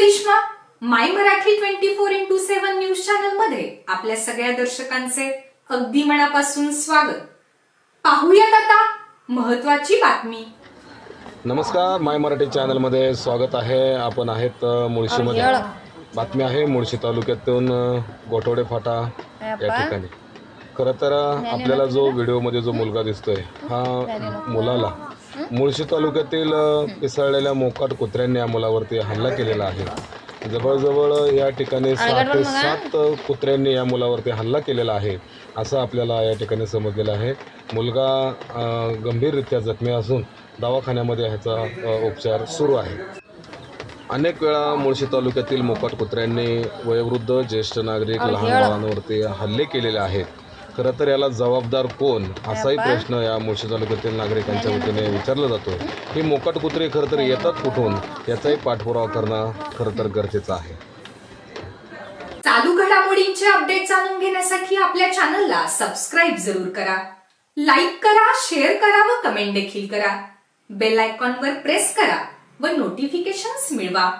Karishma my Marathi twenty four into seven news चॅनलमध्ये आपल्या सगळ्या दर्शकांचे अगदी मनापासून स्वागत. पाहूयात आता महत्वाची बातमी. नमस्कार माय मराठी चॅनलमध्ये स्वागत आहे. आपण आहेत अ, मुळशीमध्ये. बातमी आहे मुळशी तालुक्यातून गोठवडे फाटा या ठिकाणी. खरं तर आपल्याला जो व्हिडिओमध्ये जो मुलगा दिसतोय हा मुलाला मुळशी तालुक्यातील पिसळलेल्या मोकाट कुत्र्यांनी या मुलावरती हल्ला केलेला आहे. जवळजवळ या ठिकाणी सहा ते सात कुत्र्यांनी या मुलावरती हल्ला केलेला आहे असं आपल्याला या ठिकाणी समजलेलं आहे. मुलगा गंभीररित्या जखमी असून दवाखान्यामध्ये ह्याचा उपचार सुरू आहे. अनेक वेळा मुळशी तालुक्यातील मोकाट कुत्र्यांनी वयोवृद्ध ज्येष्ठ नागरिक लहान मुलांवरती हल्ले केलेले आहेत. खरं तर याला जबाबदार कोण? असाही प्रश्न या मुळशी तालुक्यातील नागरिकांच्या वतीने विचारला जातो. ही मोकाट कुत्रे खरं तर येतात कुठून? याचाही पाठपुरावा करणं खरं तर गरजेचं आहे. चालू घडामोडींचे अपडेट जाणून घेण्यासाठी आपल्या चॅनलला सबस्क्राईब जरूर करा. लाईक करा शेअर करा व कमेंट देखील करा. बेल आयकॉनवर प्रेस करा व नोटिफिकेशन्स मिळवा.